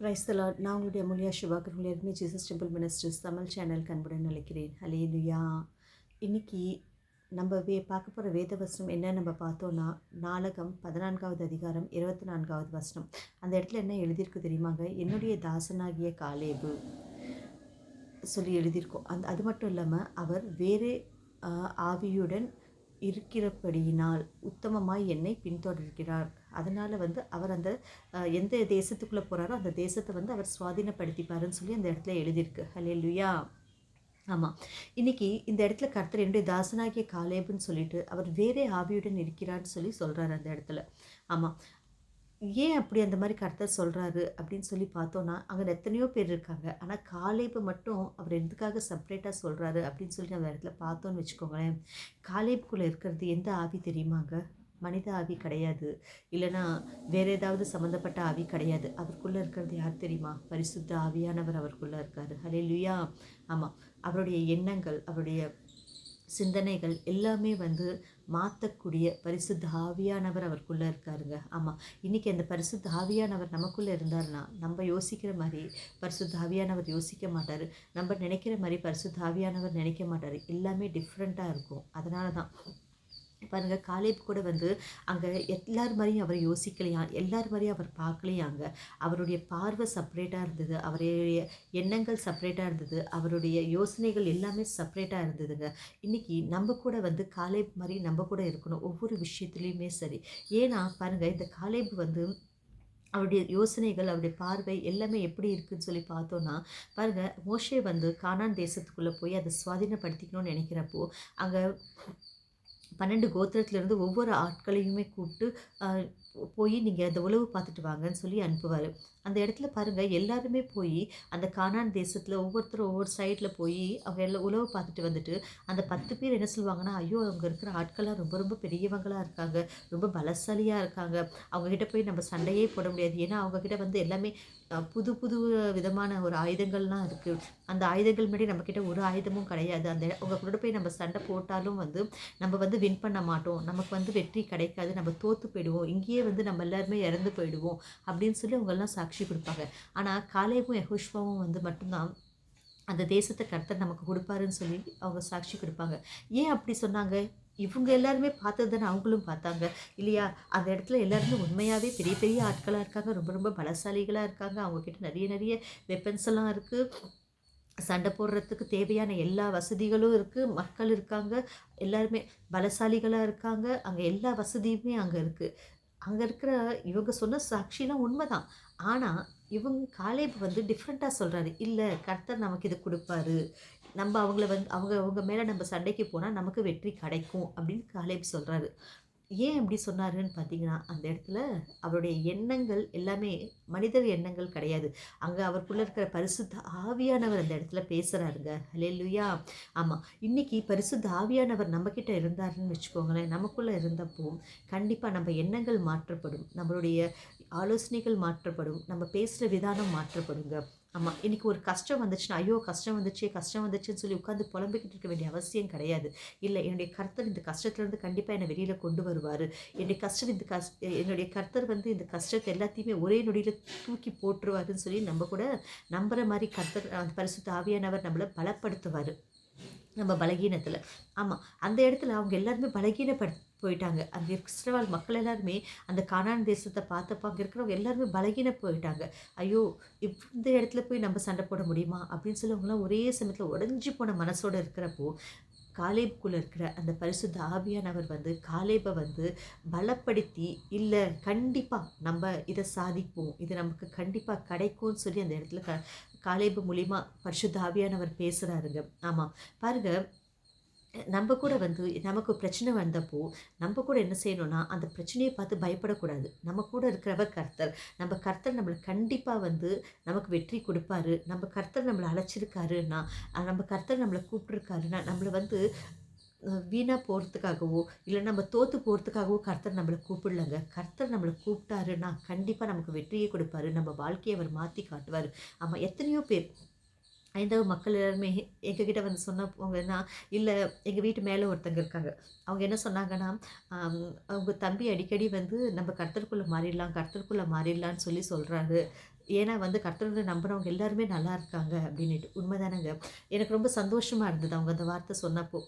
Price தலாட் நான் உங்களுடைய மொழியா சிவாக்கர் உங்களை எதுவுமே Jesus temple ministers Tamil channel கண்புடன் அழைக்கிறேன். ஹலே லுயா இன்னைக்கு நம்ம வே பார்க்க போகிற வேத வசனம் என்ன நம்ம பார்த்தோன்னா நாடகம் பதினான்காவது அதிகாரம் இருபத்தி நான்காவது வசனம். அந்த இடத்துல என்ன எழுதியிருக்கு தெரியுமாங்க? என்னுடைய தாசனாகிய காலேபு சொல்லி எழுதியிருக்கோம். அந்த அது மட்டும் இல்லாமல் அவர் வேறு ஆவியுடன் இருக்கிறபடியினால் உத்தமமாய் என்னை பின்தொடர்கிறார். அதனால் வந்து அவர் அந்த எந்த தேசத்துக்குள்ளே போகிறாரோ அந்த தேசத்தை வந்து அவர் சுவாதீனப்படுத்திப்பாருன்னு சொல்லி அந்த இடத்துல எழுதியிருக்கு. ஹலே லுயா ஆமாம் இன்றைக்கி இந்த இடத்துல கர்த்தர் என்னுடைய தாசனாகிய காலேபுன்னு சொல்லிட்டு அவர் வேறே ஆவியுடன் இருக்கிறான்னு சொல்லி சொல்கிறாரு அந்த இடத்துல. ஆமாம் ஏன் அப்படி அந்த மாதிரி கர்த்தர் சொல்கிறாரு அப்படின்னு சொல்லி பார்த்தோன்னா அங்கே எத்தனையோ பேர் இருக்காங்க. ஆனால் காலேபு மட்டும் அவர் எதுக்காக செப்பரேட்டாக சொல்கிறாரு அப்படின்னு சொல்லி அந்த இடத்துல பார்த்தோன்னு வச்சுக்கோங்களேன். காலேபுக்குள்ளே இருக்கிறது எந்த ஆவி தெரியுமாங்க மனித ஆவி கிடையாது. இல்லைன்னா வேற ஏதாவது சம்மந்தப்பட்ட ஆவி கிடையாது. அவருக்குள்ளே இருக்கிறது யார் தெரியுமா? பரிசுத்த ஆவியானவர் அவருக்குள்ளே இருக்கார். ஹலே லுயா ஆமாம் அவருடைய எண்ணங்கள் அவருடைய சிந்தனைகள் எல்லாமே வந்து மாற்றக்கூடிய பரிசுத்த ஆவியானவர் அவருக்குள்ளே இருக்காருங்க. ஆமாம் இன்றைக்கி அந்த பரிசுத்த ஆவியானவர் நமக்குள்ளே இருந்தாருன்னா நம்ம யோசிக்கிற மாதிரி பரிசுத்த ஆவியானவர் யோசிக்க மாட்டார். நம்ம நினைக்கிற மாதிரி பரிசுத்த ஆவியானவர் நினைக்க மாட்டார். எல்லாமே டிஃப்ரெண்ட்டாக இருக்கும். அதனால தான் பாருங்கள் காலேப் கூட வந்து அங்கே எல்லார் மாதிரியும் அவர் யோசிக்கலையாம் எல்லார் மாதிரியும் அவர் பார்க்கலையாங்க? அவருடைய பார்வை செப்பரேட்டாக இருந்தது. அவருடைய எண்ணங்கள் செப்பரேட்டாக இருந்தது. அவருடைய யோசனைகள் எல்லாமே செப்பரேட்டாக இருந்ததுங்க. இன்னைக்கு நம்ம கூட வந்து காலேப் மாதிரி நம்ம கூட இருக்கணும் ஒவ்வொரு விஷயத்துலேயுமே சரி. ஏன்னா பாருங்க இந்த காலேப் வந்து அவருடைய யோசனைகள் அவருடைய பார்வை எல்லாமே எப்படி இருக்குதுன்னு சொல்லி பார்த்தோன்னா பாருங்கள் மோஷே வந்து கானான் தேசத்துக்குள்ளே போய் அதை சுவாதீனப்படுத்திக்கணும்னு நினைக்கிறப்போ அங்கே பன்னெண்டு கோத்திரத்துலேருந்து ஒவ்வொரு ஆட்களையுமே கூப்பிட்டு போய் நீங்கள் அந்த உழவு பார்த்துட்டு வாங்கன்னு சொல்லி அனுப்புவார். அந்த இடத்துல பாருங்கள் எல்லாருமே போய் அந்த கானான் தேசத்தில் ஒவ்வொருத்தரும் ஒவ்வொரு சைடில் போய் அவங்க எல்லாம் உழவு பார்த்துட்டு வந்துட்டு அந்த பத்து பேர் என்ன சொல்லுவாங்கன்னா ஐயோ அவங்க இருக்கிற ஆட்கள்லாம் ரொம்ப ரொம்ப பெரியவங்களாக இருக்காங்க ரொம்ப பலசாலியாக இருக்காங்க. அவங்கக்கிட்ட போய் நம்ம சண்டையே போட முடியாது. ஏன்னா அவங்கக்கிட்ட வந்து எல்லாமே புது புது விதமான ஒரு ஆயுதங்கள்லாம் இருக்குது அந்த ஆயுதங்கள் முன்னாடி நம்மக்கிட்ட ஒரு ஆயுதமும் கிடையாது. அந்த அவங்க கூட போய் நம்ம சண்டை போட்டாலும் வந்து நம்ம வந்து வின் பண்ண மாட்டோம். நமக்கு வந்து வெற்றி கிடைக்காது. நம்ம தோற்று போயிடுவோம். இங்கேயே வந்து நம்ம எல்லாருமே இறந்து போயிடுவோம் அப்படின்னு சொல்லி அவங்கெல்லாம் சாட்சி கொடுப்பாங்க. ஆனால் காலேவும் யகுஷ்வாவும் வந்து மட்டும்தான். அந்த தேசத்தை கர்த்தர் நமக்கு கொடுப்பாருன்னு சொல்லி அவங்க சாட்சி கொடுப்பாங்க. ஏன் அப்படி சொன்னாங்க? இவங்க எல்லாருமே பார்த்தது தானே அவங்களும் பார்த்தாங்க. இல்லையா? அந்த இடத்துல எல்லாருமே உண்மையாகவே பெரிய பெரிய ஆட்களாக இருக்காங்க. ரொம்ப ரொம்ப பலசாலிகளாக இருக்காங்க. அவங்கக்கிட்ட நிறைய நிறைய வெப்பன்ஸ் எல்லாம் இருக்குது சண்டை போடுறதுக்கு தேவையான எல்லா வசதிகளும் இருக்குது மக்கள் இருக்காங்க. எல்லாருமே பலசாலிகளாக இருக்காங்க. அங்கே எல்லா வசதியுமே அங்கே இருக்குது அங்கே இருக்கிற இவங்க சொன்ன சாட்சிலாம் உண்மைதான். ஆனால் இவங்க காலேப் வந்து டிஃப்ரெண்ட்டாக சொல்கிறாரு இல்லை கர்த்தர் நமக்கு இது கொடுப்பாரு. நம்ம அவங்கள வந்து அவங்க அவங்க மேலே நம்ம சண்டைக்கு போனால் நமக்கு வெற்றி கிடைக்கும். அப்படின்னு காலேப் சொல்கிறாரு ஏன் அப்படி சொன்னாருன்னு பார்த்தீங்கன்னா அந்த இடத்துல அவருடைய எண்ணங்கள் எல்லாமே மனிதர் எண்ணங்கள் கிடையாது. அங்கே அவருக்குள்ளே இருக்கிற பரிசுத்த ஆவியானவர் அந்த இடத்துல பேசுகிறாருங்க இல்லையா ஆமாம் இன்றைக்கி பரிசுத்த ஆவியானவர் நம்மக்கிட்ட இருந்தாருன்னு வச்சுக்கோங்களேன் நமக்குள்ளே இருந்தப்போ கண்டிப்பாக நம்ம எண்ணங்கள் மாற்றப்படும். நம்மளுடைய ஆலோசனைகள் மாற்றப்படும். நம்ம பேசுகிற விதானம் மாற்றப்படுங்க. ஆமாம் இன்னைக்கு ஒரு கஷ்டம் வந்துச்சுன்னா ஐயோ கஷ்டம் வந்துச்சு கஷ்டம் வந்துச்சுன்னு சொல்லி உட்காந்து புலம்பிக்கிட்டு இருக்க வேண்டிய அவசியம் கிடையாது. இல்லை என்னுடைய கர்த்தர் இந்த கஷ்டத்துலேருந்து கண்டிப்பாக என்னை வெளியில் கொண்டு வருவார். என்னுடைய கஷ்டம் இந்த கஷ் என்னுடைய கர்த்தர் வந்து இந்த கஷ்டத்தை எல்லாத்தையுமே ஒரே நொடியில் தூக்கி போட்டுருவாருன்னு சொல்லி நம்ம கூட நம்புகிற மாதிரி கர்த்தர் அந்த பரிசு தாவியானவர் நம்மளை பலப்படுத்துவார். நம்ம பலகீனத்தில். ஆமாம் அந்த இடத்துல அவங்க எல்லாருமே பலகீனப்படு போயிட்டாங்க. அந்த இஸ்ரவேல் மக்கள் எல்லாருமே அந்த கானான் தேசத்தை பார்த்தப்ப அங்கே இருக்கிறவங்க எல்லாருமே பலகீன போயிட்டாங்க. ஐயோ இந்த இடத்துல போய் நம்ம சண்டை போட முடியுமா? அப்படின்னு சொல்லி அவங்களாம் ஒரே சமயத்தில் உடஞ்சி போன மனசோடு இருக்கிறப்போ காலேபுக்குள்ளே இருக்கிற அந்த பரிசுத்த ஆவியானவர் வந்து காலேபை வந்து பலப்படுத்தி இல்லை கண்டிப்பாக நம்ம இதை சாதிப்போம் இது நமக்கு கண்டிப்பாக கிடைக்கும்னு சொல்லி அந்த இடத்துல க காலேபு மூலிமா பரிசுத்த ஆவியானவர் பேசுகிறாருங்க ஆமாம் பாருங்கள் நம்ம கூட வந்து நமக்கு பிரச்சனை வந்தப்போ நம்ம கூட என்ன செய்யணும்னா அந்த பிரச்சனையை பார்த்து பயப்படக்கூடாது. நம்ம கூட இருக்கிறவர் கர்த்தர் நம்ம கர்த்தர் நம்மளை கண்டிப்பாக வந்து நமக்கு வெற்றி கொடுப்பாரு. நம்ம கர்த்தர் நம்மளை அழைச்சிருக்காருன்னா நம்ம கர்த்தர் நம்மளை கூப்பிட்ருக்காருன்னா நம்மளை வந்து வீணாக போகிறதுக்காகவோ இல்லை நம்ம தோற்று போகிறதுக்காகவோ கர்த்தர் நம்மளை கூப்பிடலங்க. கர்த்தர் நம்மளை கூப்பிட்டாருன்னா கண்டிப்பாக நமக்கு வெற்றியை கொடுப்பாரு. நம்ம வாழ்க்கையை அவர் மாற்றி காட்டுவார். ஆமாம் எத்தனையோ பேர் ஐந்தாவது மக்கள் எல்லாருமே எங்ககிட்ட வந்து சொன்னவங்கன்னா இல்லை எங்கள் வீட்டு மேலே ஒருத்தங்க இருக்காங்க. அவங்க என்ன சொன்னாங்கன்னா அவங்க தம்பி அடிக்கடி வந்து நம்ம கர்த்தருக்குள்ளே மாறிடலாம் கர்த்தருக்குள்ளே மாறிடலான்னு சொல்லி சொல்கிறாரு ஏன்னா வந்து கர்த்தரோட நம்புறவங்க எல்லாருமே நல்லா இருக்காங்க. அப்படின்னுட்டு. உண்மைதானங்க. எனக்கு ரொம்ப சந்தோஷமாக இருந்தது அவங்க அந்த வார்த்தை சொன்னப்போ.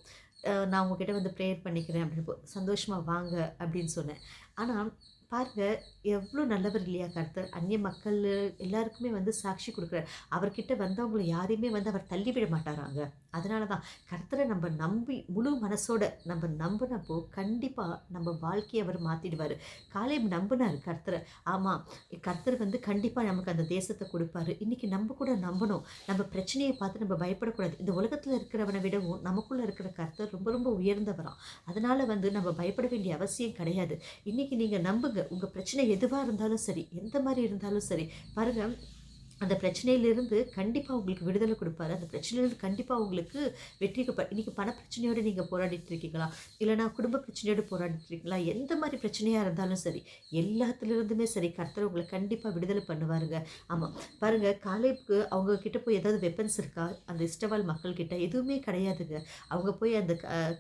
நான் உங்ககிட்ட வந்து ப்ரேயர் பண்ணிக்கிறேன் அப்படின்னு சந்தோஷமாக வாங்க அப்படின்னு சொன்னேன். ஆனால் பாருங்கள் எவ்வளோ நல்லவர் இல்லையா கருத்து அந்நிய மக்கள் எல்லாருக்குமே வந்து சாட்சி கொடுக்குறார். அவர்கிட்ட வந்தவங்களை யாரையுமே வந்து அவர் தள்ளிவிட மாட்டாராங்க. அதனால தான் கர்த்தரை நம்ம நம்பி முழு மனசோட நம்ம நம்பினப்போ கண்டிப்பாக நம்ம வாழ்க்கையை அவர் மாற்றிடுவார் காலையும் நம்பினார் கர்த்தரை. ஆமாம் கர்த்தர் வந்து கண்டிப்பாக நமக்கு அந்த தேசத்தை கொடுப்பாரு. இன்றைக்கி நம்ம கூட நம்பணும். நம்ம பிரச்சனையை பார்த்து நம்ம பயப்படக்கூடாது. இந்த உலகத்தில் இருக்கிறவனை விடவும் நமக்குள்ளே இருக்கிற கர்த்தர் ரொம்ப ரொம்ப உயர்ந்தவராம் அதனால் வந்து நம்ம பயப்பட வேண்டிய அவசியம் கிடையாது. இன்றைக்கி நீங்கள் நம்புங்க. உங்கள் பிரச்சனை எதுவாக இருந்தாலும் சரி எந்த மாதிரி இருந்தாலும் சரி. பாருங்கள் அந்த பிரச்சனையிலிருந்து கண்டிப்பாக உங்களுக்கு விடுதலை கொடுப்பாரு. அந்த பிரச்சனையிலிருந்து கண்டிப்பாக உங்களுக்கு வெற்றி கொடுப்பார் இன்றைக்கி பண பிரச்சனையோடு நீங்கள் போராடிட்டு இருக்கீங்களா? இல்லைனா குடும்ப பிரச்சனையோடு போராடிட்டு இருக்கீங்களா? எந்த மாதிரி பிரச்சனையாக இருந்தாலும் சரி எல்லாத்துலேருந்துமே சரி கர்த்தர் உங்களை கண்டிப்பாக விடுதலை பண்ணுவாருங்க. ஆமாம் பாருங்கள் காலைக்கு அவங்க கிட்ட போய் ஏதாவது வெப்பன்ஸ் இருக்கா? அந்த இஸ்டவால் மக்கள்கிட்ட எதுவுமே கிடையாதுங்க. அவங்க போய் அந்த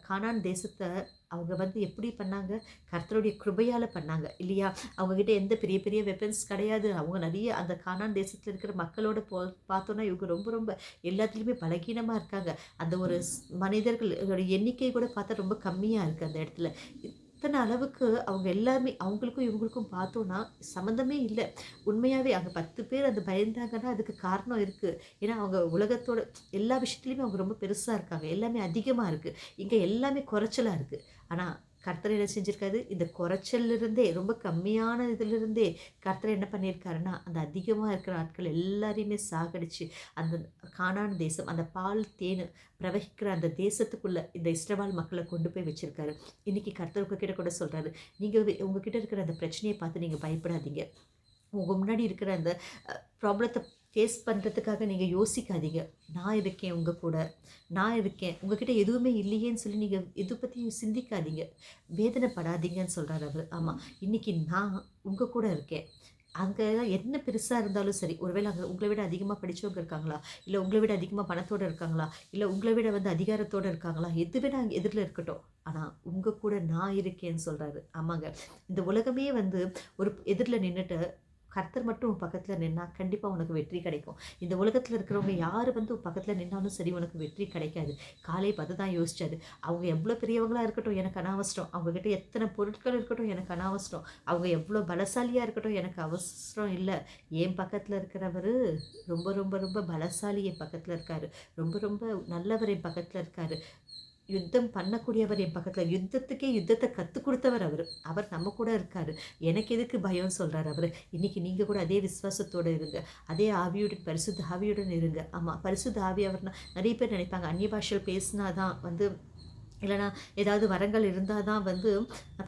கானான் தேசத்தை அவங்க வந்து எப்படி பண்ணாங்க? கர்த்தருடைய கிருபையால் பண்ணாங்க. இல்லையா? அவங்கக்கிட்ட எந்த பெரிய பெரிய வெப்பன்ஸ் கிடையாது. அவங்க நிறைய அந்த கானான் தேசத்தில் இருக்கிற மக்களோட போ பார்த்தோன்னா இவங்க ரொம்ப ரொம்ப எல்லாத்துலேயுமே பலகீனமாக இருக்காங்க. அந்த ஒரு மனிதர்களோட எண்ணிக்கை கூட பார்த்தா ரொம்ப கம்மியாக இருக்குது அந்த இடத்துல. இத்தனை அளவுக்கு அவங்க எல்லாமே அவங்களுக்கும் இவங்களுக்கும் பார்த்தோன்னா சம்மந்தமே இல்லை. உண்மையாகவே அங்கே பத்து பேர் அது பயந்தாங்கன்னா அதுக்கு காரணம் இருக்குது ஏன்னா அவங்க உலகத்தோட எல்லா விஷயத்துலையுமே அவங்க ரொம்ப பெருசாக இருக்காங்க. எல்லாமே அதிகமாக இருக்குது இங்கே எல்லாமே குறைச்சலாக இருக்குது ஆனால் கர்த்தர் என்ன செஞ்சுருக்காரு? இந்த குறைச்சல்ல இருந்தே ரொம்ப கம்மியான இதிலிருந்தே கர்த்தர் என்ன பண்ணியிருக்காருன்னா அந்த அதிகமாக இருக்கிற ஆட்கள் எல்லாரையுமே சாகடிச்சு அந்த காணான தேசம் அந்த பால் தேன் பிரவகிக்கிற அந்த தேசத்துக்குள்ளே இந்த இஸ்ரவால் மக்களை கொண்டு போய் வச்சுருக்காரு. இன்றைக்கி கர்த்தர் உங்ககிட்ட கூட சொல்கிறாரு நீங்கள் உங்ககிட்ட இருக்கிற அந்த பிரச்சனையை பார்த்து நீங்கள் பயப்படாதீங்க. உங்கள் முன்னாடி இருக்கிற அந்த ப்ராப்ளத்தை ஃபேஸ் பண்ணுறதுக்காக நீங்கள் யோசிக்காதீங்க. நான் இருக்கேன் உங்கள் கூட? நான் இருக்கேன் உங்ககிட்ட எதுவுமே இல்லையேன்னு சொல்லி நீங்கள் எது பற்றியும் சிந்திக்காதீங்க. வேதனைப்படாதீங்கன்னு சொல்கிறார் அவர். ஆமாம் இன்றைக்கி நான் உங்கள் கூட இருக்கேன். அங்கே என்ன பெருசாக இருந்தாலும் சரி ஒருவேளை அங்கே உங்களை விட அதிகமாக படித்தவங்க இருக்காங்களா? இல்லை உங்களை விட அதிகமாக பணத்தோடு இருக்காங்களா? இல்லை உங்களை விட வந்து அதிகாரத்தோடு இருக்காங்களா? எது வேணா அங்கே எதிரில் இருக்கட்டும். ஆனால் உங்கள் கூட நான் இருக்கேன்னு சொல்கிறாரு ஆமாங்க. இந்த உலகமே வந்து ஒரு எதிரில் நின்றுட்டு கர்த்தர் மட்டும் உன் பக்கத்தில் நின்னா கண்டிப்பாக உனக்கு வெற்றி கிடைக்கும். இந்த உலகத்தில் இருக்கிறவங்க யார் வந்து உன் பக்கத்தில் நின்னாலும் சரி உனக்கு வெற்றி கிடைக்காது. காலை பார்த்து தான் யோசிச்சாரு. அவங்க எவ்வளோ பெரியவங்களாக இருக்கட்டும் எனக்கு அனாவசரம் அவங்கக்கிட்ட எத்தனை பொருட்கள் இருக்கட்டும் எனக்கு அனாவசரம் அவங்க எவ்வளோ பலசாலியாக இருக்கட்டும் எனக்கு அவசரம் இல்லை. என் பக்கத்தில் இருக்கிறவர் ரொம்ப ரொம்ப ரொம்ப பலசாலி என் பக்கத்தில் இருக்காரு. ரொம்ப ரொம்ப நல்லவர் என் பக்கத்தில் இருக்காரு. யுத்தம் பண்ணக்கூடியவர் என் பக்கத்தில் யுத்தத்துக்கே யுத்தத்தை கற்றுக் கொடுத்தவர் அவர். அவர் நம்ம கூட இருக்கார். எனக்கு எதுக்கு பயம் சொல்கிறார் அவர். இன்றைக்கி நீங்கள் கூட அதே விசுவாசத்தோடு இருங்க. அதே ஆவியுடன் பரிசுத்த ஆவியுடன் இருங்க. ஆமாம் பரிசுத்த ஆவி அவர்னா நிறைய பேர் நினைப்பாங்க அந்நிய பாஷையில் பேசினா தான் வந்து இல்லைனா ஏதாவது வரங்கள் இருந்தால் தான் வந்து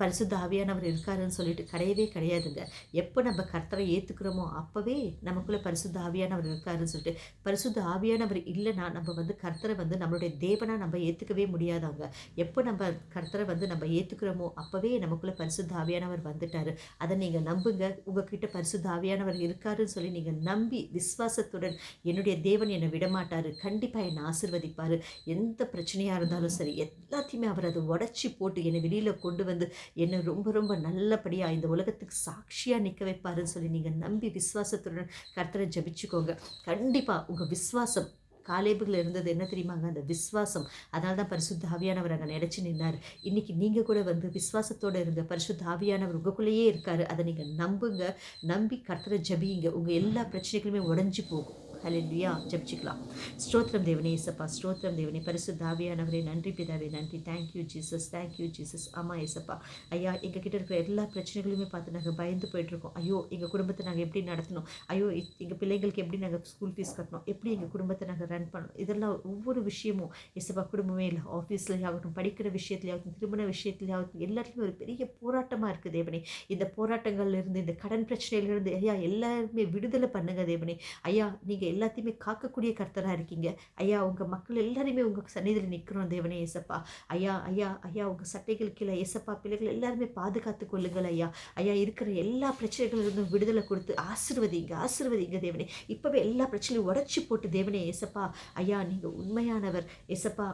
பரிசுத்த ஆவியானவர் இருக்காருன்னு சொல்லிட்டு கிடையவே கிடையாதுங்க. எப்போ நம்ம கர்த்தரை ஏற்றுக்கிறோமோ அப்போவே நமக்குள்ளே பரிசுத்த ஆவியானவர் இருக்காருன்னு சொல்லிட்டு பரிசுத்த ஆவியானவர் இல்லைன்னா நம்ம வந்து கர்த்தரை வந்து நம்மளுடைய தேவனாக நம்ம ஏற்றுக்கவே முடியாதாங்க. எப்போ நம்ம கர்த்தரை வந்து நம்ம ஏற்றுக்கிறோமோ அப்போவே நமக்குள்ளே பரிசுத்த ஆவியானவர் வந்துட்டார். அதை நீங்கள் நம்புங்க. உங்ககிட்ட பரிசுத்த ஆவியானவர் இருக்காருன்னு சொல்லி நீங்கள் நம்பி விசுவாசத்துடன் என்னுடைய தேவன் என்னை விடமாட்டார். கண்டிப்பாக என்னை ஆசிர்வதிப்பார். எந்த பிரச்சனையாக இருந்தாலும் சரி எல்லாத்தையுமே அவர் அதை உடச்சி போட்டு என்னை வெளியில் கொண்டு வந்து என்னை ரொம்ப ரொம்ப நல்லபடியாக இந்த உலகத்துக்கு சாட்சியாக நிற்க வைப்பாருன்னு சொல்லி நீங்கள் நம்பி விசுவாசத்துடன் கர்த்தரை ஜபிச்சுக்கோங்க. கண்டிப்பாக உங்கள் விஸ்வாசம் காலேபுகள் இருந்தது என்ன தெரியுமாங்க? அந்த விஸ்வாசம் அதனால தான் பரிசுத்த ஆவியானவர் அங்கே நினச்சி நின்னார். இன்றைக்கி நீங்கள் கூட வந்து விசுவாசத்தோடு இருங்க. பரிசுத்த ஆவியானவர் உங்களுக்குள்ளேயே இருக்கார். அதை நீங்கள் நம்புங்க. நம்பி கர்த்தரை ஜபியுங்க. உங்கள் எல்லா பிரச்சனைகளுமே உடஞ்சி போகும். ஹalleluya ஜெபிச்சுக்கலாம். ஸ்தோத்திரம் தேவனே இசப்பா ஸ்தோத்திரம் தேவனே. பரிசுத்த ஆவியானவரே நன்றி பிதாவே நன்றி. தேங்க்யூ ஜீசஸ் தேங்க்யூ ஜீசஸ் ஆமாம் இசப்பா ஐயா எங்கள் கிட்ட இருக்கிற எல்லா பிரச்சனைகளுமே பார்த்து நாங்கள் பயந்து போயிட்டுருக்கோம். ஐயோ எங்கள் குடும்பத்தை நாங்கள் எப்படி நடத்தணும்? ஐயோ எங்கள் பிள்ளைங்களுக்கு எப்படி நாங்கள் ஸ்கூல் ஃபீஸ் கட்டணும்? எப்படி எங்கள் குடும்பத்தை நாங்கள் ரன் பண்ணணும்? இதெல்லாம் ஒவ்வொரு விஷயமும் இசப்பா குடும்பமே இல்லை. ஆஃபீஸ்லேயே ஆகட்டும் படிக்கிற விஷயத்துலையாகட்டும் திருமண விஷயத்துலையாகட்டும் எல்லாத்துலேயும் ஒரு பெரிய போராட்டமாக இருக்குது தேவனே. இந்த போராட்டங்கள்லேருந்து இந்த கடன் பிரச்சனையிலேருந்து ஐயா எல்லாருமே விடுதலை பண்ணுங்க தேவனே. ஐயா நீங்கள் எல்லாத்தையுமே காக்கக்கூடிய கர்த்தராக இருக்கீங்க. ஐயா உங்கள் மக்கள் எல்லாருமே உங்கள் சன்னிதியில் நிற்கிறோம் தேவனே ஏசப்பா ஐயா ஐயா ஐயா உங்கள் சட்டைகள் கீழே ஏசப்பா பிள்ளைகள் எல்லாருமே பாதுகாத்து கொள்ளுங்கள் ஐயா. ஐயா இருக்கிற எல்லா பிரச்சனைகளிலிருந்தும் விடுதலை கொடுத்து ஆசிர்வதிங்க ஆசிர்வதிங்க தேவனே. இப்போவே எல்லா பிரச்சனையும் உடச்சி போட்டு தேவனே ஏசப்பா ஐயா நீங்கள் உண்மையானவர். ஏசப்பா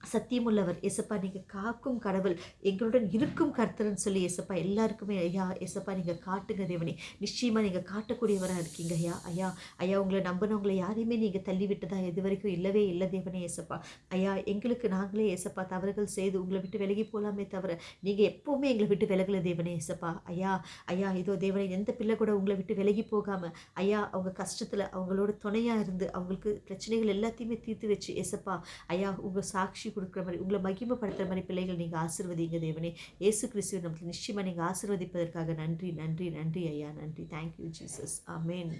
சத்தியமுள்ளவர் எசப்பா நீங்கள் காக்கும் கடவுள் எங்களுடன் இருக்கும் கர்த்தர்னு சொல்லி எசப்பா எல்லாருக்குமே ஐயா எசப்பா நீங்கள் காட்டுங்க தேவனே. நிச்சயமாக நீங்கள் காட்டக்கூடியவராக இருக்கீங்க ஐயா. ஐயா ஐயா உங்களை நம்பினவங்களை யாரையுமே நீங்கள் தள்ளி விட்டதா இது வரைக்கும் இல்லவே இல்லை தேவனே எசப்பா ஐயா எங்களுக்கு நாங்களே எசப்பா தவறுகள் செய்து உங்களை விட்டு விலகி போகலாமே தவிர நீங்கள் எப்போவுமே எங்களை விட்டு விலகல தேவனே எசப்பா ஐயா ஐயா இதோ தேவனே எந்த பிள்ளை கூட உங்களை விட்டு விலகி போகாமல் ஐயா அவங்க கஷ்டத்தில் அவங்களோட துணையாக இருந்து அவங்களுக்கு பிரச்சனைகள் எல்லாத்தையுமே தீர்த்து வச்சு எசப்பா ஐயா உங்கள் சாட்சி கொடுக்குற மாதிரி உங்களை மகிமைப்படுத்துகிற மாதிரி பிள்ளைகள் நீங்கள் ஆசிர்வதிங்க தேவனே. இயேசு கிறிஸ்துவ நமக்கு நிச்சயமாக நீங்கள் ஆசிர்வதிப்பதற்காக நன்றி நன்றி நன்றி ஐயா நன்றி. தேங்க்யூ ஜீசஸ் அமேன்